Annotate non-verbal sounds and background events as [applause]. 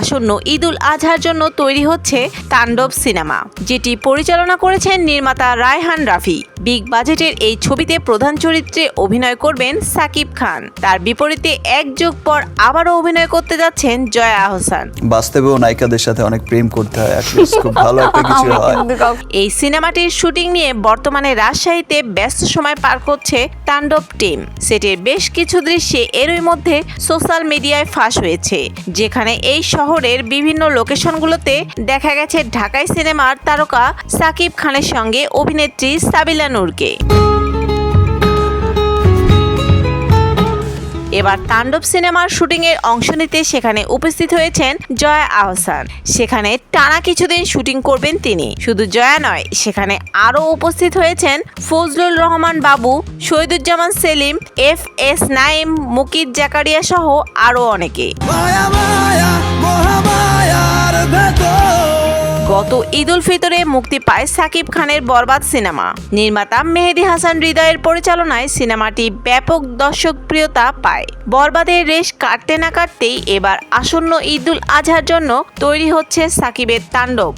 আসন্ন ঈদুল আজহার জন্য তৈরি হচ্ছে তাণ্ডব সিনেমা যেটি পরিচালনা করেছেন নির্মাতা রায়হান রাফি। বিগ বাজেটের এই ছবিতে প্রধান চরিত্রে অভিনয় করবেন সাকিব খান। তার বিপরীতে এক যুগ পর আবারও অভিনয় করতে যাচ্ছেন জয়া আহসান। বাস্তবেও নায়িকাদের সাথে অনেক প্রেম করতে হয় খুব ভালো একটা [laughs] কিছু হয়। এই সিনেমাটির শুটিং নিয়ে বর্তমানে রাজশাহীতে ব্যস্ত সময় পার করছে তাণ্ডব টিম। সেটের বেশ কিছু দৃশ্যে এরই মধ্যে সোশ্যাল মিডিয়ায় ফাঁস হয়েছে যেখানে এই শহরের বিভিন্ন লোকেশনগুলোতে দেখা গেছে ঢাকাই সিনেমার তারকা সাকিব খানের সঙ্গে অভিনেত্রী সাবিলা নূরকে এবার তাণ্ডব সিনেমার শুটিংয়ের অংশ নিতে সেখানে উপস্থিত হয়েছেন জয়া আহসান। সেখানে টানা কিছুদিন শুটিং করবেন তিনি। শুধু জয়া নয়, সেখানে আরও উপস্থিত হয়েছেন ফজলুল রহমান বাবু, শহীদুজ্জামান সেলিম, এফ এস নাইম মুকিদ জাকারিয়া সহ আরও অনেকে। গত ঈদ উল ফিতরে মুক্তি পায় সাকিব খানের বরবাদ সিনেমা। নির্মাতা মেহেদি হাসান হৃদয়ের পরিচালনায় সিনেমাটি ব্যাপক দর্শকপ্রিয়তা পায়। বরবাদের রেশ কাটতে না কাটতেই এবার আসন্ন ঈদ উল আজহার জন্য তৈরি হচ্ছে সাকিবের তাণ্ডব।